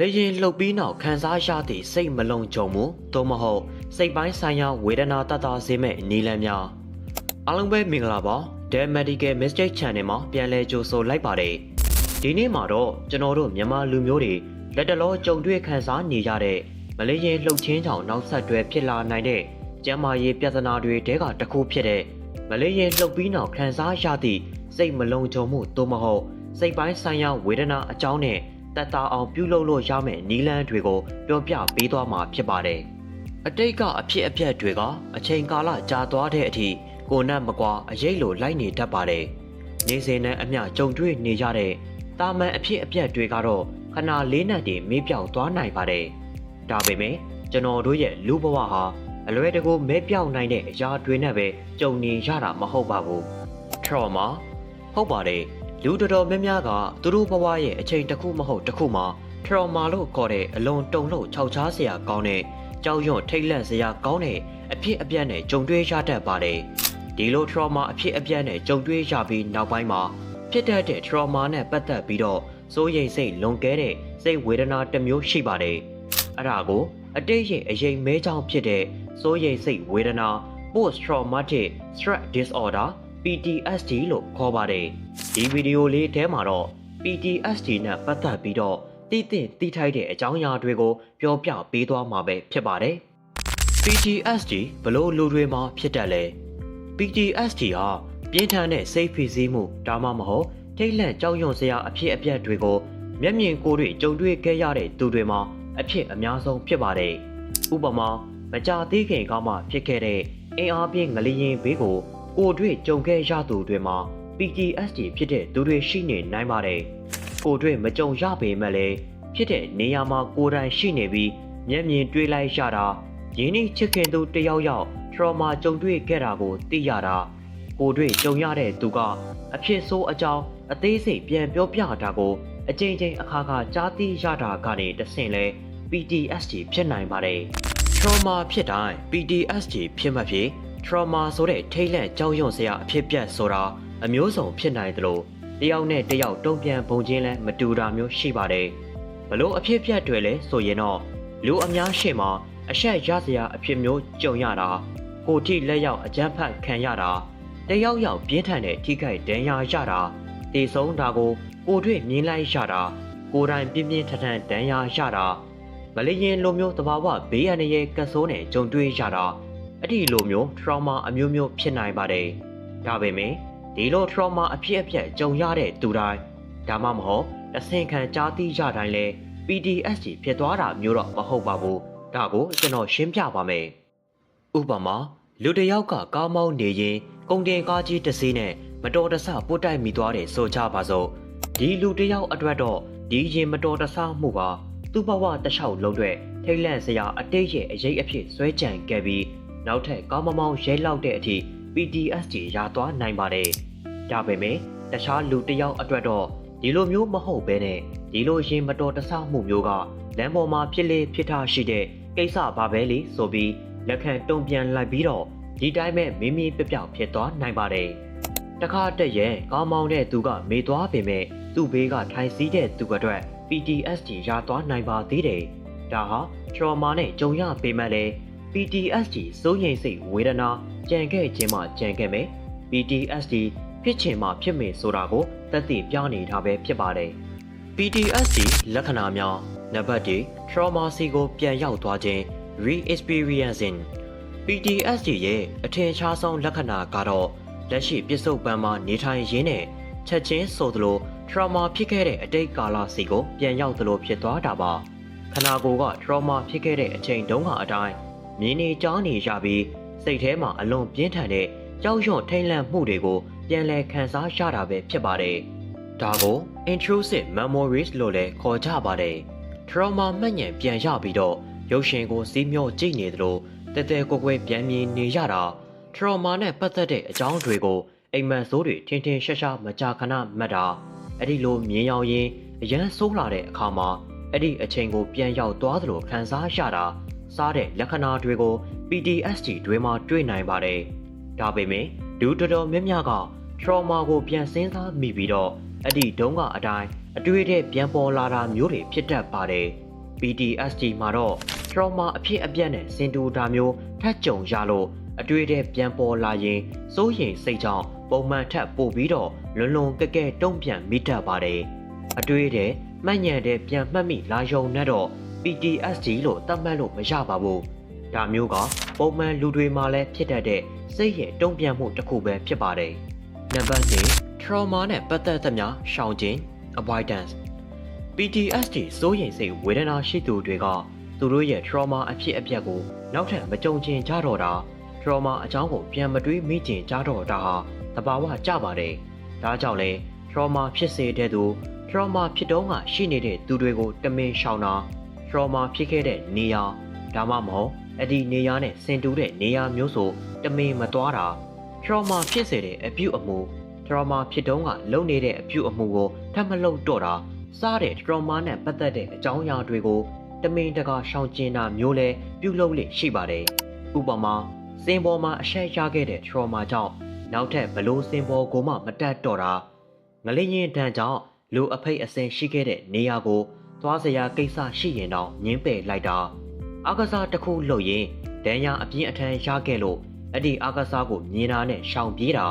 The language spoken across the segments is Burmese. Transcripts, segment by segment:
လေးရင်လှုပ်ပြီးနောက်ခံစားရသည့်စိတ်မလုံခြုံမှုသို့မဟုတ်စိတ်ပိုင်းဆိုင်ရာဝေဒနာတတ်တာစေမဲ့နည်းလမ်းများအားလုံးပဲမင်္ဂလာပါ The Medical Mistake Channel မှာပြန်လည်ကြိုဆိုလိုက်ပါတယ်ဒီနေ့မှာတော့ကျွန်တော်တို့မြန်မာလူမျိုးတွေလက်တလောကြုံတွေ့ခံစားနေရတဲ့မလေးရင်လှုပ်ချင်းကြောင့်နောက်ဆက်တွဲဖြစ်လာနိုင်တဲ့ကျန်းမာရေးပြဿနာတွေတဲကတစ်ခုဖြစ်တဲ့မလေးရင်လှုပ်ပြီးနောက်ခံစားရသည့်စိတ်မလုံခြုံမှုသို့မဟုတ်စိတ်ပိုင်းဆိုင်ရာဝေဒနာအကြောင်းနဲ့ တက်တာအောင်ပြုလုပ်လို့ရမယ့်နီလန်းတွေကိုပြောပြပေးသွားမှာဖြစ်ပါတယ်။အတိတ်ကအဖြစ်အပျက်တွေကအချိန်ကာလကြာသွားတဲ့အထိကိုနတ်မကွာအရေးလိုလိုက်နေတတ်ပါတယ်။နေစဉ်နဲ့အမျှကြုံတွေ့နေရတဲ့တာမန်အဖြစ်အပျက်တွေကတော့ခဏလေးနဲ့တည်းမေးပြောက်သွားနိုင်ပါတယ်။ဒါပေမဲ့ကျွန်တော်တို့ရဲ့လူဘဝဟာအလွယ်တကူမဲပြောက်နိုင်တဲ့အရာတွေနဲ့ပဲကြုံနေရတာမဟုတ်ပါဘူး။ trauma ဟုတ်ပါတယ် လူတော်တော်များများကသူတို့ဘဝရဲ့အချိန်တစ်ခုမဟုတ်တစ်ခုမှာ trauma လို့ခေါ်တဲ့အလွန်တုန်လှုပ်ခြောက်ခြားစရာကောင်းတဲ့ကြောက်ရွံ့ထိတ်လန့်စရာကောင်းတဲ့အဖြစ်အပျက်နဲ့ကြုံတွေ့ရတတ်ပါတယ်ဒီလို trauma အဖြစ်အပျက်နဲ့ကြုံတွေ့ရပြီးနောက်ပိုင်းမှာဖြစ်တတ်တဲ့ trauma နဲ့ပတ်သက်ပြီးတော့စိုးရိမ်စိတ်လွန်ကဲတဲ့စိတ်ဝေဒနာတစ်မျိုးရှိပါတယ်အဲ့ဒါကိုအတိတ်ရဲ့အရင်မဲကြောင့်ဖြစ်တဲ့စိုးရိမ်စိတ်ဝေဒနာ post traumatic stress disorder PTSD လို့ခေါ်ပါတယ်ဒီဗီဒီယိုလေးထဲမှာတော့ PTSD နဲ့ပတ်သက်ပြီးတော့တည်တည်တည်ထိုက်တဲ့အကြောင်းအရာတွေကိုပြောပြပေးသွားမှာပဲဖြစ်ပါတယ် PTSD ဘလို့လူတွေမှာဖြစ်တတ်လဲ PTSD ဟာပြင်းထန်တဲ့စိတ်ဖိစီးမှုဒါမှမဟုတ်ထိတ်လန့်ကြောက်ရွံ့စရာအဖြစ်အပျက်တွေကိုမျက်မြင်ကိုယ်တွေ့ကြုံတွေ့ခဲ့ရတဲ့သူတွေမှာအဖြစ်အများဆုံးဖြစ်ပါတယ်ဥပမာမကြသေးခင်ကမှဖြစ်ခဲ့တဲ့အင်အားပြင်းငလျင်ဘေးကို ကိုယ်တွေ့ကြုံခဲ့ရသူတွေမှာ PTSD ဖြစ်တဲ့သူတွေရှိနေနိုင်ပါတယ်။ကိုယ်တွေ့မကြုံရပေမဲ့လည်းဖြစ်တဲ့နေရာမှာကိုယ်တိုင်ရှိနေပြီးမျက်မြင်တွေ့လိုက်ရတာရင်းနှီးချစ်ခင်သူတယောက်ယောက် trauma ကြုံတွေ့ခဲ့တာကိုသိရတာကိုယ်တွေ့ကြုံရတဲ့သူကအဖြစ်ဆိုးအကြောင်းအသေးစိတ်ပြန်ပြောပြတာကိုအကြိမ်ကြိမ်အခါခါကြားသိရတာကနေတဆင့်လဲ PTSD ဖြစ်နိုင်ပါတယ်။ trauma ဖြစ်တိုင်း PTSD ဖြစ်မှဖြစ် trauma ဆိုတဲ့ထိတ်လန့်ကြောက်ရွံ့စရာအဖြစ်ပြက်ဆိုတာအမျိုးစုံဖြစ်နိုင်တယ်လို့တယောက်နဲ့တယောက်တုံ့ပြန်ပုံချင်းလဲမတူတာမျိုးရှိပါတယ်ဘလို့အဖြစ်ပြက်တွေလဲဆိုရင်တော့လူအများရှေ့မှာအဆက်ရစရာအဖြစ်မျိုးကြုံရတာကိုထိလက်ရောက်အကြမ်းဖက်ခံရတာတယောက်ယောက်ပြင်းထန်တဲ့ထိခိုက်ဒဏ်ရာရတာတည်ဆုံးတာကိုကိုတွေ့မြင်လိုက်ရတာကိုယ်တိုင်ပြင်းပြင်းထန်ထန်ဒဏ်ရာရတာမလေးရင်လိုမျိုးတဘာဝဘေးအန္တရာယ်ကဆိုးနဲ့ကြုံတွေ့ရတာ အဲ့ဒီလိုမျိုး trauma အမျိုးမျိုးဖြစ်နိုင်ပါတယ်ဒါပေမဲ့ဒီလို trauma အဖြစ်အပျက်ကြုံရတဲ့သူတိုင်းဒါမှမဟုတ်အဆင်ခံကြားသိရတိုင်းလဲ PTSD ဖြစ်သွားတာမျိုးတော့မဟုတ်ပါဘူးဒါကိုကျွန်တော်ရှင်းပြပါမယ်ဥပမာလူတစ်ယောက်ကကားမောင်းနေရင်ကုန်တင်ကားကြီးတစ်စီးနဲ့မတော်တဆပုတ်တိုက်မိသွားတယ်ဆိုကြပါစို့ဒီလူတစ်ယောက်အတွက်တော့ဒီရင်မတော်တဆမှုပါသူ့ဘဝတစ်လျှောက်လုံးတွေထိတ်လန့်စရာအတိတ်ရဲ့အရေးအဖြစ်ဆွဲကြံခဲ့ပြီး နောက်ထပ်ကားမမောင်းရဲလောက်တဲ့အထိ PTSD ရသွားနိုင်ပါတယ်။ဒါပေမဲ့တခြားလူတစ်ယောက်အတွက်တော့ဒီလိုမျိုးမဟုတ်ဘဲနဲ့ဒီလိုရင်မတော်တဆမှုမျိုးကလမ်းပေါ်မှာဖြစ်လေဖြစ်ထားရှိတဲ့ကိစ္စပါပဲလေဆိုပြီးလက်ခံတုံ့ပြန်လိုက်ပြီးတော့ဒီတိုင်းပဲမင်းမင်းပြပြောက်ဖြစ်သွားနိုင်ပါတယ်။တခါတည်းရဲ့ကောင်းမောင်းတဲ့သူကမေသွားပေမဲ့သူ့ဘေးကထိုင်စီးတဲ့သူအတွက် PTSD ရသွားနိုင်ပါသေးတယ်။ဒါဟာ trauma နဲ့ကြုံရပေမဲ့လည်း PTSD စိုးရိမ်စိတ်ဝေဒနာကြံခဲ့ခြင်းမှကြံခဲ့မယ် PTSD ဖြစ်ချင်မှဖြစ်မယ်ဆိုတာကိုသက်သေပြနေတာပဲဖြစ်ပါတယ် PTSD လက္ခဏာများနံပါတ်1 trauma စီကိုပြန်ရောက်သွားခြင်း re-experiencing PTSD ရဲ့အထင်ရှားဆုံးလက္ခဏာကတော့လက်ရှိပြစ္ဆုတ်ပံမှာနေထိုင်ရင်းနဲ့ချက်ချင်းဆိုသလို trauma ဖြစ်ခဲ့တဲ့အတိတ်ကာလစီကိုပြန်ရောက်သလိုဖြစ်သွားတာပါခနာကိုယ်က trauma ဖြစ်ခဲ့တဲ့အချိန်တုန်းကအတိုင်း မြင်းနေကြားနေရပြီးစိတ်ထဲမှာအလွန်ပြင်းထန်တဲ့ကြောက်ရွံ့ထိတ်လန့်မှုတွေကိုပြန်လည်ခံစားရတာပဲဖြစ်ပါတယ်။ဒါကို intrusive memories လို့လည်းခေါ်ကြပါတယ်။ trauma မှတ်ဉာဏ်ပြန်ရပြီးတော့ရုပ်ရှင်ကိုစီးမျောကြည့်နေသလိုတဲတဲကိုကွယ်ပြန်မြင်နေရတာ trauma နဲ့ပတ်သက်တဲ့အကြောင်းတွေကိုအိမ်မက်ဆိုးတွေထင်ထင်ရှားရှားမကြာခဏမှတ်တာအဲ့ဒီလိုမြင်ရောက်ရင်အရန်ဆိုးလာတဲ့အခါမှာအဲ့ဒီအချိန်ကိုပြန်ရောက်သွားသလိုခံစားရတာ စားတဲ့လက္ခဏာတွေကို PTSD တွေမှာတွေ့နိုင်ပါတယ်။ဒါပေမဲ့ဒူတော်တော်များများက trauma ကိုပြန်စဉ်းစားမိပြီးတော့အဲ့ဒီတုန်းကအတိုင်းအတွေ့အထိပြန်ပေါ်လာတာမျိုးတွေဖြစ်တတ်ပါတယ် PTSD မှာတော့ trauma အဖြစ်အပျက်နဲ့စင်တူတာမျိုးထပ်ကြုံရလို့အတွေ့အထိပြန်ပေါ်လာရင်စိုးရိမ်စိတ်ကြောင့်ပုံမှန်ထက်ပိုပြီးတော့လွန်လွန်ကဲကဲတုံ့ပြန်မိတတ်ပါတယ်အတွေ့အထိမှတ်ဉာဏ်တဲ့ပြန်မှတ်မိလာယုံနဲ့တော့ PTSD လို့သတ်မှတ်လို့မရပါဘူးဒါမျိုးကပုံမှန်လူတွေမှာလည်းဖြစ်တတ်တဲ့စိတ်ရဲ့တုံ့ပြန်မှုတစ်ခုပဲဖြစ်ပါတယ်နံပါတ်4 trauma နဲ့ပတ်သက်သမျှရှောင်ခြင်း avoidance PTSD စိုးရိမ်စိတ်ဝေဒနာရှိသူတွေကသူတို့ရဲ့ trauma အဖြစ်အပျက်ကိုနောက်ထပ်မကြုံချင်ကြတော့တာ trauma အကြောင်းကိုပြန်မတွေးမိချင်ကြတော့တာဟာသဘာဝကျပါတယ်။ဒါကြောင့်လဲ trauma ဖြစ်စေတဲ့သူ trauma ဖြစ်တော့ကရှိနေတဲ့သူတွေကိုတမင်ရှောင်တာ trauma ဖြစ်ခဲ့တဲ့နေရာဒါမှမဟုတ်အဲ့ဒီနေရာနဲ့ဆင်တူတဲ့နေရာမျိုးဆိုတမင်မသွားတာ trauma ဖြစ်စေတဲ့အပြုအမူ trauma ဖြစ်တော့ကလုံနေတဲ့အပြုအမူကိုထပ်မလုပ်တော့တာစားတဲ့ trauma နဲ့ပတ်သက်တဲ့အကြောင်းအရာတွေကိုတမင်တကာရှောင်ကျဉ်တာမျိုးလဲပြုလုပ်လေရှိပါတယ်။ဥပမာစင်ပေါ်မှာအရှက်ရခဲ့တဲ့ trauma ကြောင့်နောက်ထပ်ဘလို့စင်ပေါ်ကိုမှမတက်တော့တာငလင်းရင်တန်းကြောင့်လူအဖိတ်အစင်ရှိခဲ့တဲ့နေရာကို သွားစရာကိစ္စရှိရင်တော့ငင်းပယ်လိုက်တာအာကစားတစ်ခုလုပ်ရင်ဒဏ်ရာအပြင်းအထန်ရခဲ့လို့အဲ့ဒီအာကစားကိုမြင်တာနဲ့ရှောင်ပြေးတာ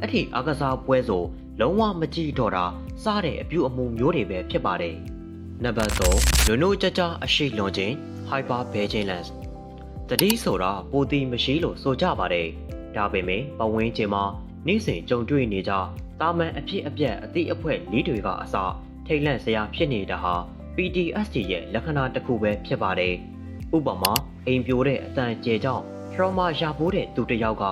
အဲ့ဒီအာကစားပွဲဆိုလုံးဝမကြည့်တော့တာစားတဲ့အပြုအမူမျိုးတွေပဲဖြစ်ပါတယ်နံပါတ်3လူနိုကြကြအရှိလွန်ခြင်း hyper vigilance တတိဆိုတာပိုတီမရှိလို့ဆိုကြပါတယ်ဒါပေမဲ့ပဝင်းကျင်မှာနေ့စဉ်ကြုံတွေ့နေကြတာမန်အဖြစ်အပျက်အသည့်အဖွဲလေးတွေကအစထိတ်လန့်စရာဖြစ်နေတာဟာ PTSD ရဲ့လက္ခဏာတစ်ခုပဲဖြစ်ပါတယ်ဥပမာအိမ်ပြိုတဲ့အတန်ကျေကြောင့် trauma ရပိုးတဲ့သူတစ်ယောက်က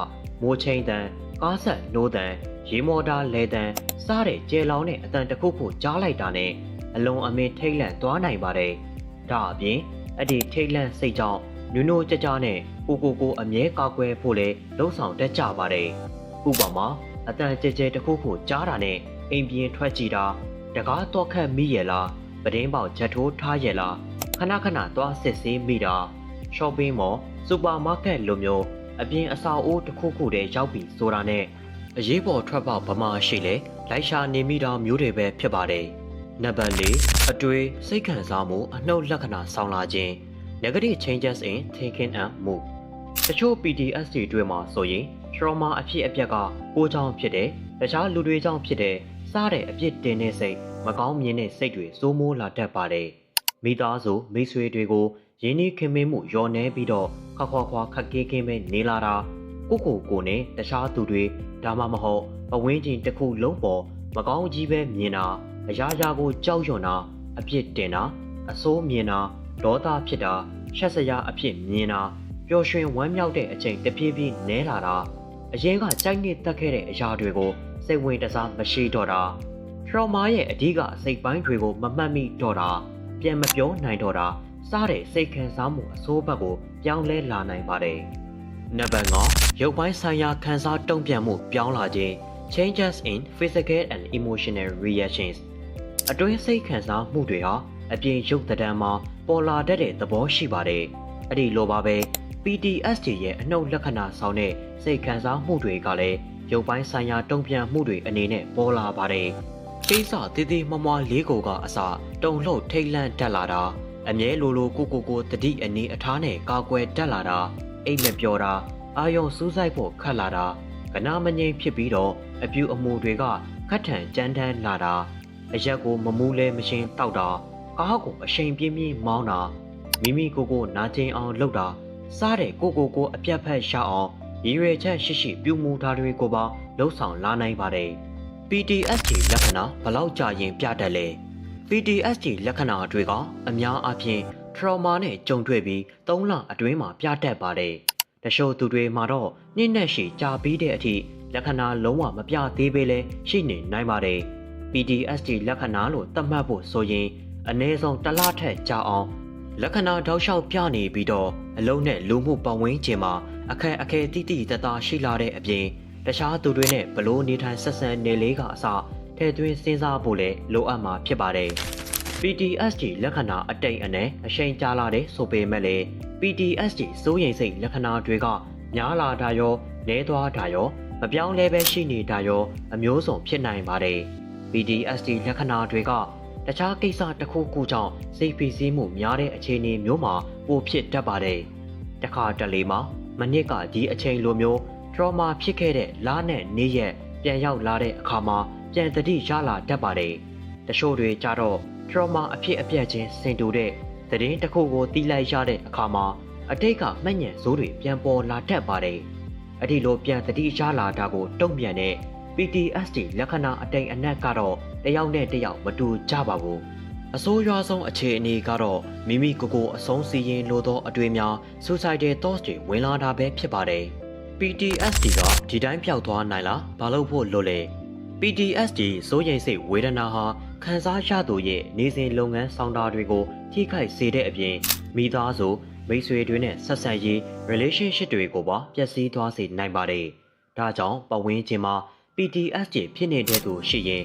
မိုးချိန်တန်ကားဆက်နိုးတန်ရေမော်တာလဲတန်စားတဲ့ကျဲလောင်တဲ့အတန်တစ်ခုခုကြားလိုက်တာနဲ့အလုံးအမင်းထိတ်လန့်သွားနိုင်ပါတယ်ဒါအပြင်အဲ့ဒီထိတ်လန့်စိတ်ကြောင့်နူးနိုးကြကြနဲ့ကိုကိုကိုအမြဲကာကွယ်ဖို့လဲလှုံ့ဆော်တတ်ကြပါတယ်ဥပမာအတန်ကြဲကြဲတစ်ခုခုကြားတာနဲ့အိမ်ပြင်ထွက်ကြည့်တာတကားတော့ခတ်မိရဲ့လား ပဒင်းပေါက်ချက်ထိုးထားရဲ့လားခဏခဏသွားစစ်ဆေးမိတာ shopping mall စူပါမားကတ်လိုမျိုးအပြင်အစာအိုးတစ်ခုခုတည်းရောက်ပြီဆိုတာနဲ့အရေးပေါ်ထွက်ပေါက်ဗမာရှိလေလိုက်ရှာနေမိတာမျိုးတွေပဲဖြစ်ပါတယ်နံပါတ်၄အတွေ့စိတ်ခံစားမှုအနှုတ်လက္ခဏာဆောင်လာခြင်း negative changes in thinking and mood တချို့ PTSD တွေမှာဆိုရင် trauma အဖြစ်အပျက်ကကိုယ်ကြောင့်ဖြစ်တဲ့တခြားလူတွေကြောင့်ဖြစ်တဲ့စားတဲ့အဖြစ်တင်တဲ့စိတ် မကောင်းမြင်တဲ့စိတ်တွေစိုးမိုးလာတတ်ပါတယ်မိသားစုမိတ်ဆွေတွေကိုရင်းနှီးခင်မင်းမှုလျော်နှဲပြီးတော့ခွာခွာခွာခက်ခဲခဲပဲနေလာတာကိုကိုကိုနဲ့တခြားသူတွေဒါမှမဟုတ်ပဝင်းချင်းတစ်ခုလုံးပေါ်မကောင်းကြီးပဲမြင်တာအရာရာကိုကြောက်ရွံ့တာအပြစ်တင်တာအဆိုးမြင်တာဒေါသဖြစ်တာရှက်စရာအဖြစ်မြင်တာပျော်ရွှင်ဝမ်းမြောက်တဲ့အချိန်တပြေးပြေးနဲလာတာအရင်ကကြိုက်နေတတ်ခဲ့တဲ့အရာတွေကိုစိတ်ဝင်တစားမရှိတော့တာ trauma ရဲ့အဓိကအစိတ်ပိုင်းတွေကိုမမှတ်မိတော့တာပြန်မပြောနိုင်တော့တာစားတဲ့စိတ်ခံစားမှုအဆိုးဘက်ကိုပြောင်းလဲလာနိုင်ပါတယ်။နံပါတ်5ရုပ်ပိုင်းဆိုင်ရာခံစားတုံ့ပြန်မှုပြောင်းလာခြင်း changes in physical and emotional reactions အတွင်းစိတ်ခံစားမှုတွေဟာအပြင်ရုပ်သဏ္ဍာန်မှာပေါ်လာတတ်တဲ့သဘောရှိပါတယ်။အဲ့ဒီလိုပါပဲ PTSD ရဲ့အနှုတ်လက္ခဏာဆောင်တဲ့စိတ်ခံစားမှုတွေကလည်းရုပ်ပိုင်းဆိုင်ရာတုံ့ပြန်မှုတွေအနေနဲ့ပေါ်လာပါတယ်။ ကိစ္စတည်တည်မမွားလေးကိုကအစတုံလှုပ်ထိတ်လန့်တက်လာတာအမြဲလိုလိုကိုကိုကိုတတိအနေအထားနဲ့ကာကွယ်တက်လာတာအိတ်မပြောတာအာယုံစူးစိုက်ဖို့ခတ်လာတာကနာမငိမ့်ဖြစ်ပြီးတော့အပြူအမူတွေကခတ်ထန်ကြမ်းတမ်းလာတာအရက်ကိုမမူးလဲမရှင်းတောက်တာကားကိုအရှိန်ပြင်းပြင်းမောင်းတာမိမိကိုကိုနာကျင်အောင်လုပ်တာစားတဲ့ကိုကိုကိုအပြတ်ဖက်ရှောက်အောင်ရည်ရွယ်ချက်ရှိရှိပြုမူထားတွေကိုပါလှုပ်ဆောင်လာနိုင်ပါတယ် PTSD လက္ခဏာဘလောက်ကြာရင်ပြတတ်လဲ PTSD လက္ခဏာတွေကအများအားဖြင့် trauma နဲ့ကြုံတွေ့ပြီး3လအတွင်းမှာပြတတ်ပါတယ်။တချို့သူတွေမှာတော့နှစ်နဲ့ရှည်ကြာပြီးတဲ့အထိလက္ခဏာလုံးဝမပြသေးပေလဲရှိနေနိုင်ပါတယ်။ PTSD လက္ခဏာလို့သတ်မှတ်ဖို့ဆိုရင်အနည်းဆုံးတစ်လထက်ကြာအောင်လက္ခဏာတောက်လျှောက်ပြနေပြီးတော့အလုံးနဲ့လူမှုပတ်ဝန်းကျင်မှာအခက်အခဲတိတိတသားရှိလာတဲ့အပြင် တခြားသူတွေနဲ့ဘလို့နေထိုင်ဆက်ဆံနေလေးကအစထည့်သွင်းစဉ်းစားဖို့လည်းလိုအပ်မှာဖြစ်ပါတယ်။ PTSD လက္ခဏာအတိတ်အနည်းအရှိန်ကြာလာတဲ့ဆိုပေမဲ့လည်း PTSD စိုးရိမ်စိတ်လက္ခဏာတွေကများလာတာရော၊နည်းသွားတာရောမပြောင်းလဲပဲရှိနေတာရောအမျိုးစုံဖြစ်နိုင်ပါတယ်။ PTSD လက္ခဏာတွေကတခြားကိစ္စတစ်ခုခုကြောင့်စိတ်ဖိစီးမှုများတဲ့အခြေအနေမျိုးမှာပိုဖြစ်တတ်ပါတယ်။တခါတလေမှာမနစ်ကဒီအချိန်လိုမျိုး trauma ဖြစ်ခဲ့တဲ့လားနဲ့နေ့ရက်ပြန်ရောက်လာတဲ့အခါမှာပြန်တတိရလာတတ်ပါတယ်။တချို့တွေကြတော့ trauma အဖြစ်အပျက်ချင်းစင်တူတဲ့သတင်းတစ်ခုကိုတီးလိုက်ရတဲ့အခါမှာအတိတ်ကမှတ်ညံစိုးတွေပြန်ပေါ်လာတတ်ပါတယ်။အဒီလိုပြန်တတိရလာတာကိုတုံ့ပြန်တဲ့ PTSD လက္ခဏာအတိမ်အနက်ကတော့တယောက်နဲ့တယောက်မတူကြပါဘူး။အဆိုးရွားဆုံးအခြေအနေကတော့မိမိကိုယ်ကိုအဆုံးစီရင်လိုသောအတွေ့များ suicidal thoughts တွေဝင်လာတာပဲဖြစ်ပါတယ်။ PTSD ကဒီတိုင်းပျောက်သွားနိုင်လားဘာလို့ဖို့လို့လဲ PTSD စိုးရိမ်စိတ်ဝေဒနာဟာခံစားရသူရဲ့နေစဉ်လုပ်ငန်းဆောင်တာတွေကိုထိခိုက်စေတဲ့အပြင်မိသားစုမိတ်ဆွေတွေနဲ့ဆက်ဆံရေး relationship တွေကိုပါပျက်စီးသွားစေနိုင်ပါတယ်။ဒါကြောင့်ပတ်ဝန်းကျင်မှာ PTSD ဖြစ်နေတဲ့သူရှိရင်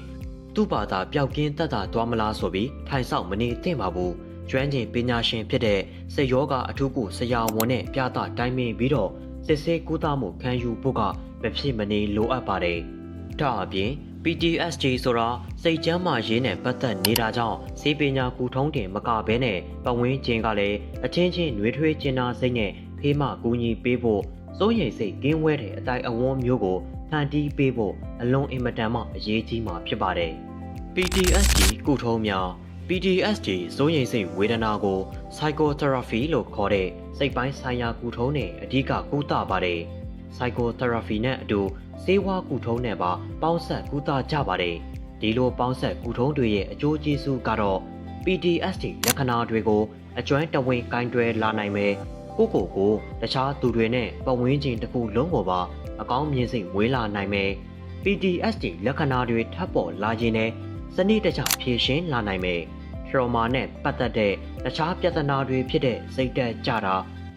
သူ့ဘာသာပျောက်ကင်းတက်တာသွားမလားဆိုပြီးထိုင်ဆောင်မနေသင့်ပါဘူး။ကျွမ်းကျင်ပညာရှင်ဖြစ်တဲ့စေယောဂအထူးကုဆရာဝန်နဲ့ပြသတိုင်းပင်ပြီးတော့ စစ်ဆေးကုသမှုခံယူဖို့ကမဖြစ်မနေလိုအပ်ပါတယ်။ဒါအပြင် PTSD ဆိုတာစိတ်ကျန်းမာရေးနဲ့ပတ်သက်နေတာကြောင့်စေပညာကူထုံးတင်မကဘဲနဲ့ပတ်ဝန်းကျင်ကလည်းအချင်းချင်းနှွေးထွေးကျင်နာစိတ်နဲ့ဖေးမကူညီပေးဖို့စိုးရိမ်စိတ်ကင်းဝဲတဲ့အတိုင်းအဝန်းမျိုးကိုဖန်တီးပေးဖို့အလွန်အင်မတန်မှအရေးကြီးမှာဖြစ်ပါတယ်။ PTSD ကုထုံးများ PTSD စိုးရိမ်စိတ်ဝေဒနာကို psychotherapy လို့ခေါ်တဲ့စိတ်ပိုင်းဆိုင်ရာကုထုံးနဲ့အဓိကကုသပါတယ်။ psychotherapy နဲ့အတူဆေးဝါးကုထုံးနဲ့ပါပေါင်းဆက်ကုသကြပါတယ်။ဒီလိုပေါင်းဆက်ကုထုံးတွေရဲ့အကျိုးကျေးဇူးကတော့ PTSD လက္ခဏာတွေကိုအကျွမ်းတဝင်းကင်တွယ်လာနိုင်မယ်။ကိုကိုကိုတခြားသူတွေနဲ့ပတ်ဝန်းကျင်တစ်ခုလုံးကိုပါအကောင်းမြင်စိတ်ဝေးလာနိုင်မယ်။ PTSD လက္ခဏာတွေထပ်ပေါ်လာခြင်းနဲ့စနစ်တကျဖြေရှင်းလာနိုင်မယ်။ trauma နဲ့ပတ်သက်တဲ့တခြားပြဿနာတွေဖြစ်တဲ့စိတ်တက်ကြတာ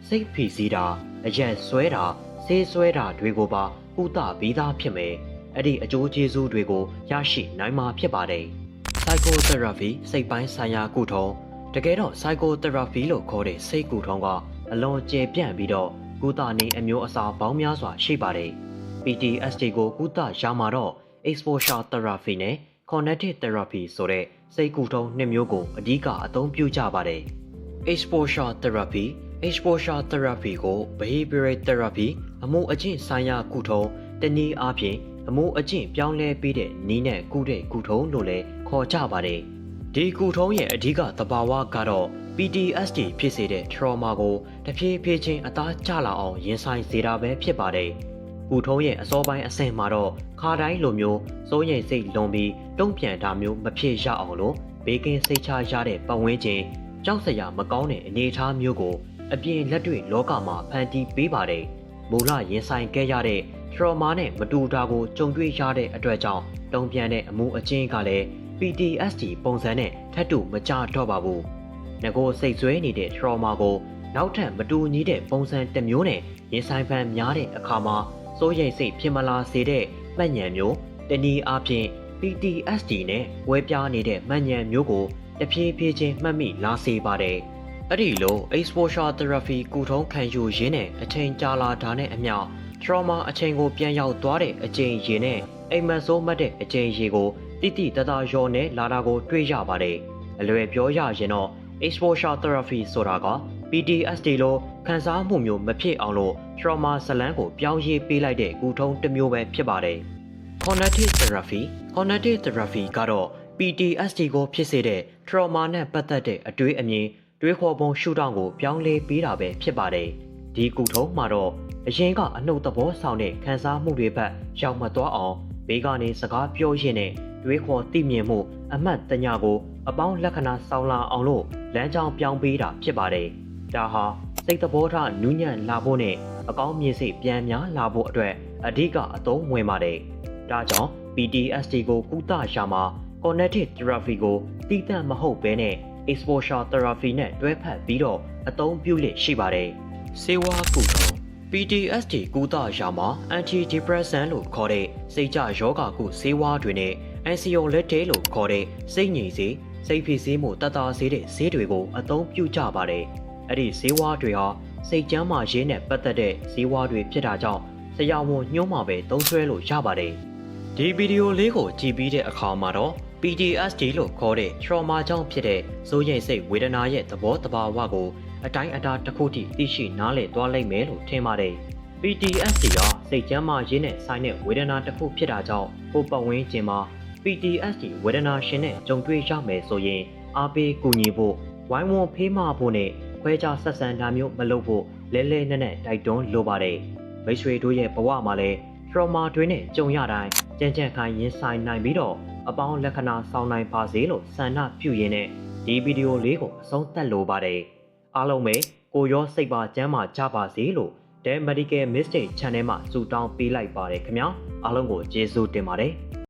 စိတ်ဖိစီးတာအရက်ဆွဲတာဆေးဆွဲတာတွေကိုပါကုသပြီးသားဖြစ်မယ်။အဲ့ဒီအကျိုးကျေးဇူးတွေကိုရရှိနိုင်မှာဖြစ်ပါတယ်။ psychotherapy စိတ်ပိုင်းဆိုင်ရာကုထုံးတကယ်တော့ psychotherapy လို့ခေါ်တဲ့စိတ်ကုထုံးကအလွန်ကျေပြန့်ပြီးတော့ကုသနည်းအမျိုးအစားပေါင်းများစွာရှိပါတယ်။ PTSD ကိုကုသရမှာတော့ exposure therapy နဲ့ cognitive therapy ဆိုတဲ့ စိတ်ကုထုံးနှစ်မျိုးကိုအဓိကအသုံးပြုကြပါတယ်။ exposure therapy exposure therapy ကို behavioral therapy အမှုအကျင့်ဆိုင်ရာကုထုံးတနည်းအားဖြင့်အမှုအကျင့်ပြောင်းလဲပေးတဲ့နည်းနဲ့ကုတဲ့ကုထုံးလို့လည်းခေါ်ကြပါတယ်။ဒီကုထုံးရဲ့အဓိကသဘာဝကတော့ PTSD ဖြစ်စေတဲ့ trauma ကိုတဖြည်းဖြည်းချင်းအသားကျလာအောင်ရင်ဆိုင်စေတာပဲဖြစ်ပါတယ်။ ကုထုံးရဲ့အစောပိုင်းအဆင့်မှာတော့ခါတိုင်းလိုမျိုးစိုးရိမ်စိတ်လွန်ပြီးတုံ့ပြန်တာမျိုးမဖြစ်ရအောင်လို့ဘေးကင်းစိတ်ချရတဲ့ပတ်ဝန်းကျင်ကြောက်စရာမကောင်းတဲ့အနေအထားမျိုးကိုအပြင်လက်တွေ့လောကမှာဖန်တီးပေးပါတယ်။မူလရင်ဆိုင်ခဲ့ရတဲ့ trauma နဲ့မတူတာကိုကြုံတွေ့ရတဲ့အတွက်ကြောင့်တုံ့ပြန်တဲ့အမှုအကျဉ်းကလည်း PTSD ပုံစံနဲ့ထပ်တူမကြတော့ပါဘူး။ငကိုစိတ်ဆွဲနေတဲ့ trauma ကိုနောက်ထပ်မတူညီတဲ့ပုံစံတစ်မျိုးနဲ့ရင်ဆိုင်ဖန်များတဲ့အခါမှာ စိုးရိမ်စိတ်ဖြစ်မလာစေတဲ့မှတ်ဉာဏ်မျိုးတနည်းအားဖြင့် PTSD နဲ့ဝဲပြားနေတဲ့မှတ်ဉာဏ်မျိုးကိုတဖြည်းဖြည်းချင်းမှတ်မိလာစေပါတယ်။အဲ့ဒီလို exposure therapy ကုထုံးခံယူရင်းနဲ့အချိန်ကြာလာတာနဲ့အမျှ trauma အချိန်ကိုပြန်ရောက်သွားတဲ့အချိန်ရေနဲ့အိမ်မက်ဆိုးမှတ်တဲ့အချိန်ရေကိုတိတိတသားရောနဲ့လာတာကိုတွေ့ရပါတယ်။အလွယ်ပြောရရင်တော့ exposure therapy ဆိုတာက PTSD လို့ ခံစားမှုမျိုးမဖြစ်အောင်လို့ trauma ဇလန်းကိုပြောင်းရေးပေးလိုက်တဲ့ကုထုံးတစ်မျိုးပဲဖြစ်ပါတယ်။ cognitive therapy cognitive therapy ကတော့ PTSD ကိုဖြစ်စေတဲ့ trauma နဲ့ပတ်သက်တဲ့အတွေးအမြင်တွေးခေါ်ပုံရှုထောင့်ကိုပြောင်းလဲပေးတာပဲဖြစ်ပါတယ်။ဒီကုထုံးမှာတော့အရင်ကအနှုတ်သဘောဆောင်တဲ့ခံစားမှုတွေဘက်ရောက်မသွားအောင်ဘေးကနေစကားပြောရင်းနဲ့တွေးခေါ်သိမြင်မှုအမှတ်တညာကို အပေါင်းလက္ခဏာဆောင်လာအောင်လို့လမ်းကြောင်းပြောင်းပေးတာဖြစ်ပါတယ်။ဒါဟာ စိတ်သဘောထားနူးညံ့လာဖို့နဲ့အကောင်းမြင်စိတ်ပြန်များလာဖို့အတွက်အဓိကအသုံးဝင်ပါတယ်။ဒါကြောင့် PTSD ကိုကုသရာမှာ cognitive therapy ကိုတည်တံ့မဟုတ်ဘဲနဲ့ exposure therapy နဲ့တွဲဖက်ပြီးတော့အသုံးပြုလျက်ရှိပါတယ်။စေဝါကုထုံး PTSD ကုသရာမှာ antidepressant လို့ခေါ်တဲ့စိတ်ကြယောဂကုဆေးဝါးတွေနဲ့ anxiolytic လို့ခေါ်တဲ့စိတ်ငြိမ်စေးစိတ်ဖိစီးမှုတတစေးတဲ့ဆေးတွေကိုအသုံးပြုကြပါတယ်။ အဲ့ဒီဆေးဝါးတွေဟာစိတ်ကျန်းမာရေးနဲ့ပတ်သက်တဲ့ဆေးဝါးတွေဖြစ်တာကြောင့်ဆရာဝန်ညွှန်းမှာပဲသုံးစွဲလို့ရပါတယ်။ဒီဗီဒီယိုလေးကိုကြည့်ပြီးတဲ့အခါမှာတော့ PTSD လို့ခေါ်တဲ့ trauma ကြောင့်ဖြစ်တဲ့စိုးရိမ်စိတ်ဝေဒနာရဲ့သဘောတဘာဝကိုအတိုင်းအတာတစ်ခုထိသိရှိနားလည်သွားလိမ့်မယ်လို့ထင်ပါတယ်။ PTSD ကစိတ်ကျန်းမာရေးနဲ့ဆိုင်တဲ့ဝေဒနာတစ်ခုဖြစ်တာကြောင့်ကိုယ်ပတ်ဝန်းကျင်မှာ PTSD ဝေဒနာရှင်နဲ့ကြုံတွေ့ရမယ်ဆိုရင်အားပေးကူညီဖို့ဝိုင်းဝန်းဖေးမဖို့နဲ့ ခွဲခြားဆက်ဆံတာမျိုးမလုပ်ဖို့လဲလဲနက်နက်တိုက်တွန်းလိုပါတယ်။မိတ်ဆွေတို့ရဲ့ဘဝမှာလည်း trauma တွေနဲ့ကြုံရတိုင်းကြံ့ကြံ့ခိုင်ရင်ဆိုင်နိုင်ပြီးတော့အပေါင်းလက္ခဏာဆောင်နိုင်ပါစေလို့ဆန္ဒပြုရင်းနဲ့ဒီဗီဒီယိုလေးကိုအဆုံးသတ်လိုပါတယ်။အားလုံးပဲကိုရောစိတ်ပါကျန်းမာကြပါစေလို့ The Medical Mistake Channel မှာစူတောင်းပေးလိုက်ပါတယ်ခင်ဗျာ။အားလုံးကိုကျေးဇူးတင်ပါတယ်။